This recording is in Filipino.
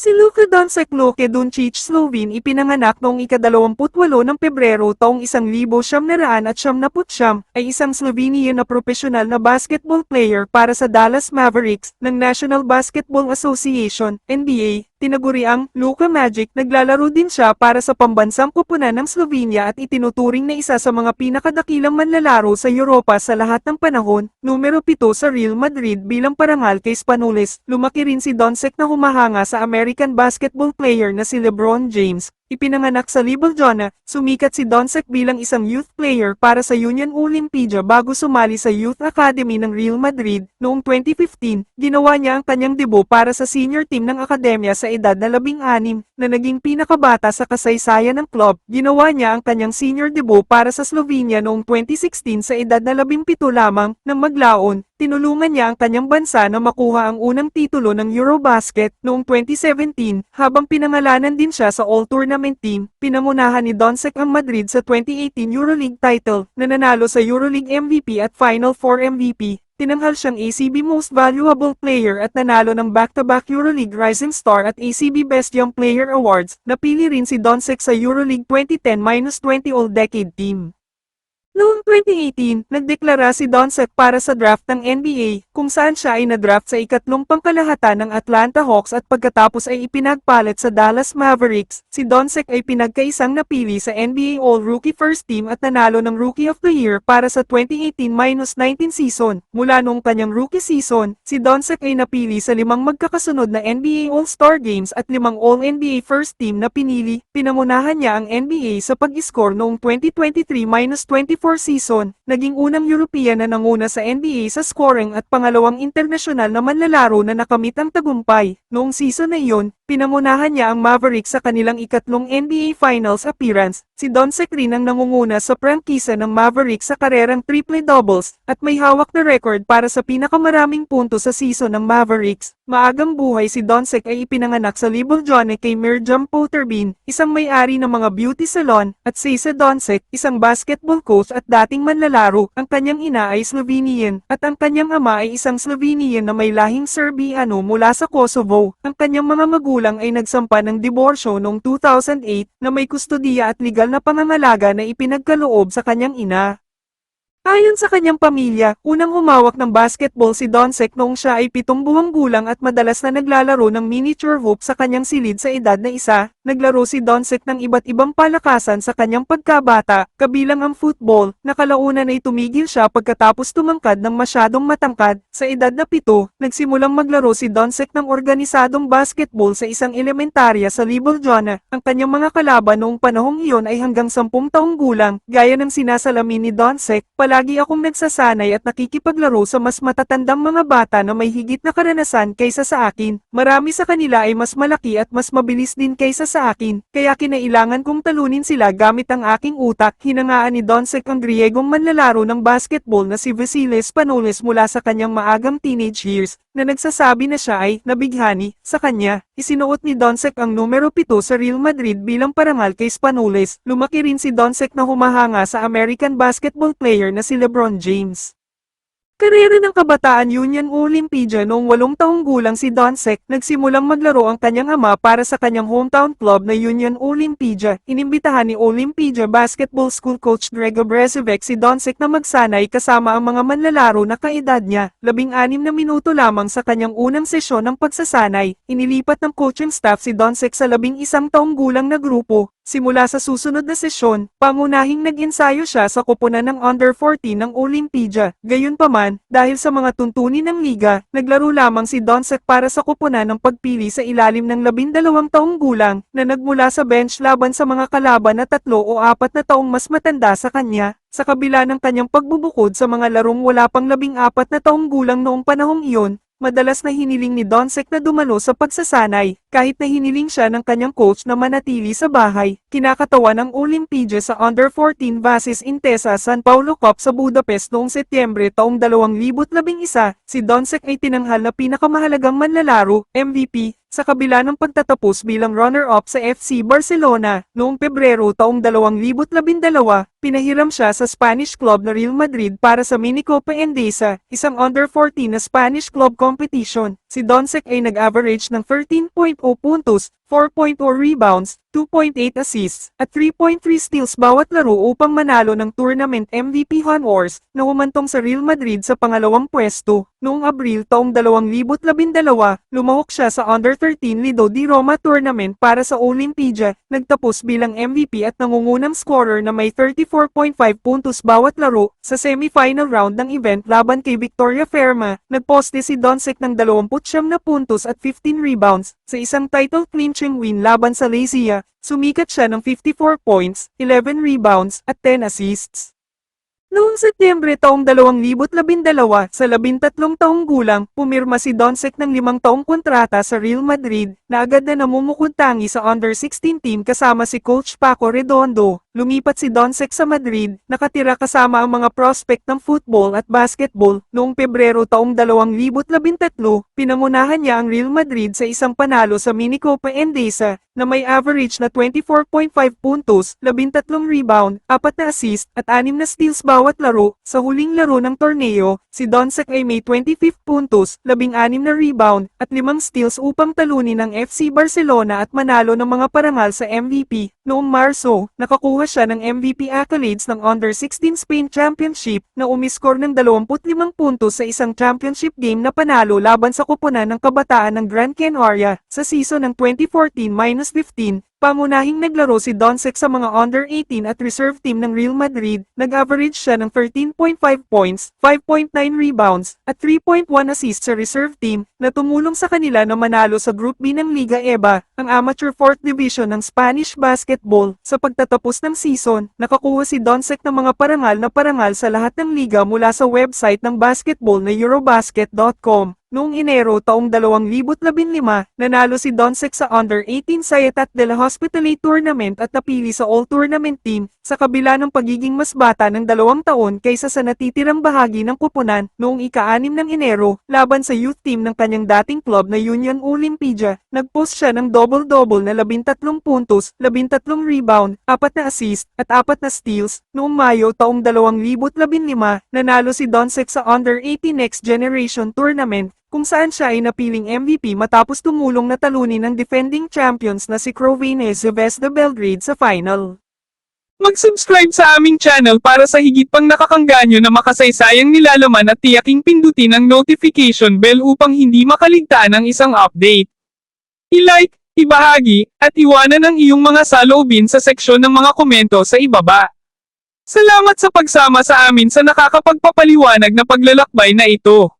Si Luka Doncic Luke Doncic Slovene ipinanganak noong ikadalawamputwalo ng Pebrero taong isang libo siyam na raan at siyam na putsyam, ay isang Slovenian na profesional na basketball player para sa Dallas Mavericks ng National Basketball Association, NBA, tinaguri ang Luka Magic. Naglalaro din siya para sa pambansang kupunan ng Slovenia at itinuturing na isa sa mga pinakadakilang manlalaro sa Europa sa lahat ng panahon, numero 7 sa Real Madrid bilang parangal kay Spanulis. Lumaki rin si Doncic na humahanga sa American basketball player na si LeBron James. Ipinanganak sa Ljubljana, sumikat si Doncic bilang isang youth player para sa Union Olimpiada bago sumali sa Youth Academy ng Real Madrid. Noong 2015, ginawa niya ang kanyang debut para sa senior team ng akademya sa edad na 16, na naging pinakabata sa kasaysayan ng club. Ginawa niya ang kanyang senior debut para sa Slovenia noong 2016 sa edad na 17 lamang, nang maglaon, tinulungan niya ang kanyang bansa na makuha ang unang titulo ng Eurobasket noong 2017, habang pinangalanan din siya sa All Tournament Team, pinangunahan ni Doncic ang Madrid sa 2018 Euroleague title, na nanalo sa Euroleague MVP at Final Four MVP. Tinanghal siyang ACB Most Valuable Player at nanalo ng back-to-back Euroleague Rising Star at ACB Best Young Player Awards. Napili rin si Doncic sa Euroleague 2010-20 All-Decade Team. Noong 2018, nagdeklara si Doncic para sa draft ng NBA, kung saan siya ay nadraft sa ikatlong pangkalahatan ng Atlanta Hawks at pagkatapos ay ipinagpalit sa Dallas Mavericks. Si Doncic ay pinagkaisang napili sa NBA All-Rookie First Team at nanalo ng Rookie of the Year para sa 2018-19 season. Mula noong kanyang rookie season, si Doncic ay napili sa limang magkakasunod na NBA All-Star Games at limang All-NBA First Team na pinili. Pinangunahan niya ang NBA sa pag-score noong 2023-24 season, naging unang European na nanguna sa NBA sa scoring at pangalawang internasyonal na manlalaro na nakamit ang tagumpay. Noong season na iyon, pinangunahan niya ang Mavericks sa kanilang ikatlong NBA Finals appearance. Si Doncic rin ang nangunguna sa prangkisa ng Mavericks sa karerang triple-doubles at may hawak na record para sa pinakamaraming punto sa season ng Mavericks. Maagang buhay si Doncic ay ipinanganak sa Ljubljana kay Mirjam Potterbin, isang may-ari ng mga beauty salon, at Sisa Doncic, isang basketball coach at dating manlalaro. Ang kanyang ina ay Slovenian, at ang kanyang ama ay isang Slovenian na may lahing Serbiano mula sa Kosovo. Ang kanyang mga magulang ay nagsampa ng diborsyo noong 2008 na may kustodiya at legal na pangangalaga na ipinagkaloob sa kanyang ina. Ayon sa kanyang pamilya, unang humawak ng basketball si Doncic noong siya ay pitong buwang gulang at madalas na naglalaro ng miniature hoop sa kanyang silid sa edad na isa. Naglaro si Doncic ng iba't ibang palakasan sa kanyang pagkabata, kabilang ang football, nakalaunan ay tumigil siya pagkatapos tumangkad ng masyadong matangkad. Sa edad na pito, nagsimulang maglaro si Doncic ng organisadong basketball sa isang elementarya sa Ljubljana. Ang kanyang mga kalaban noong panahong iyon ay hanggang sampung taong gulang, gaya ng sinasalamin ni Doncic, Palagi akong nagsasanay at nakikipaglaro sa mas matatandang mga bata na may higit na karanasan kaysa sa akin. Marami sa kanila ay mas malaki at mas mabilis din kaysa sa akin, kaya kinailangan kong talunin sila gamit ang aking utak. Hinangaan ni Doncic ang Griegong manlalaro ng basketball na si Vasilis Panolis mula sa kanyang maagang teenage years, na nagsasabi na siya ay nabighani sa kanya. Isinuot ni Doncic ang numero 7 sa Real Madrid bilang parangal kay Spanulis. Lumaki rin si Doncic na humahanga sa American basketball player na si LeBron James. Karera ng Kabataan Union Olimpiada noong walong taong gulang si Doncic, nagsimulang maglaro ang kanyang ama para sa kanyang hometown club na Union Olimpiada. Inimbitahan ni Olimpiada Basketball School coach Grego Brezovic si Doncic na magsanay kasama ang mga manlalaro na kaedad niya. Labing-anim na minuto lamang sa kanyang unang sesyon ng pagsasanay, inilipat ng coaching staff si Doncic sa labing isang taong gulang na grupo, Simula sa susunod na sesyon, pangunahing nag-ensayo siya sa kupunan ng Under 14 ng Olimpiada. Gayunpaman, dahil sa mga tuntunin ng liga, naglaro lamang si Donsek para sa kupunan ng pagpili sa ilalim ng labindalawang taong gulang, na nagmula sa bench laban sa mga kalaban na tatlo o apat na taong mas matanda sa kanya. Sa kabila ng kanyang pagbubukod sa mga larong wala pang labing apat na taong gulang noong panahong iyon, madalas na hiniling ni Donsek na dumalo sa pagsasanay, kahit na hiniling siya ng kanyang coach na manatili sa bahay. Kinakatawa ng Olimpiada sa Under 14 vs Intesa San Paulo Cup sa Budapest noong Setyembre taong 2011, si Donsek ay tinanghal na pinakamahalagang manlalaro, MVP, sa kabila ng pagtatapos bilang runner-up sa FC Barcelona, noong Pebrero taong 2012, pinahiram siya sa Spanish club na Real Madrid para sa Minicopa Endesa, isang under-14 na Spanish club competition. Si Donsek ay nag-average ng 13.0 puntos, 4.0 rebounds, 2.8 assists, at 3.3 steals bawat laro upang manalo ng tournament MVP honors na humantong sa Real Madrid sa pangalawang pwesto. Noong Abril taong 2012, lumahok siya sa Under 13 Lido di Roma tournament para sa Olimpiada, nagtapos bilang MVP at nangungunang scorer na may 34.5 puntos bawat laro. Sa semifinal round ng event laban kay Victoria Ferma, nagposte si Donsek ng 29 na puntos at 15 rebounds. Sa isang title clinching win laban sa Lazia, sumikat siya ng 54 points, 11 rebounds, at 10 assists. Noong Setyembre taong 2012, sa 13 taong gulang, pumirma si Donsek ng limang taong kontrata sa Real Madrid, na agad na namumukuntangi sa under-16 team kasama si Coach Paco Redondo. Lumipat si Donsek sa Madrid, nakatira kasama ang mga prospect ng football at basketball. Noong Pebrero taong 2013, pinangunahan niya ang Real Madrid sa isang panalo sa Minicopa Endesa, na may average na 24.5 puntos, 13 rebound, 4 na assist, at 6 na steals bawat laro. Sa huling laro ng torneo, si Donsek ay may 25 puntos, 16 na rebound, at 5 steals upang talunin ang FC Barcelona at manalo ng mga parangal sa MVP. Noong Marso, nakakuha siya ng MVP accolades ng Under-16 Spain Championship na umiskor ng 25 puntos sa isang championship game na panalo laban sa kupunan ng kabataan ng Gran Canaria sa season ng 2014-15. Pangunahing naglaro si Donsek sa mga under-18 at reserve team ng Real Madrid, nag-average siya ng 13.5 points, 5.9 rebounds, at 3.1 assists sa reserve team, na tumulong sa kanila na manalo sa Group B ng Liga EBA, ang amateur 4th division ng Spanish basketball. Sa pagtatapos ng season, nakakuha si Donsek ng mga parangal na parangal sa lahat ng liga mula sa website ng basketball na Eurobasket.com. Noong Enero taong 2015, nanalo si Donsek sa Under-18 Sayatat de la Hospitality Tournament at napili sa All-Tournament Team, sa kabila ng pagiging mas bata ng dalawang taon kaysa sa natitirang bahagi ng kupunan. Noong ika-6 ng Enero, laban sa youth team ng kanyang dating club na Union Olimpiada, nagpost siya ng double-double na 13 puntos, 13 rebound, 4 na assist, at 4 na steals. Noong Mayo taong 2015, nanalo si Donsek sa Under-18 Next Generation Tournament, kung saan siya ay napiling MVP matapos tumulong na talunin ng defending champions na si Crowene Zvezda Belgrade sa final. Mag-subscribe sa aming channel para sa higit pang nakakangganyo na makasaysayang nilalaman at tiyaking pindutin ang notification bell upang hindi makaligtaan ang isang update. I-like, ibahagi, at iwanan ang iyong mga saloobin sa seksyon ng mga komento sa ibaba. Salamat sa pagsama sa amin sa nakakapagpapaliwanag na paglalakbay na ito.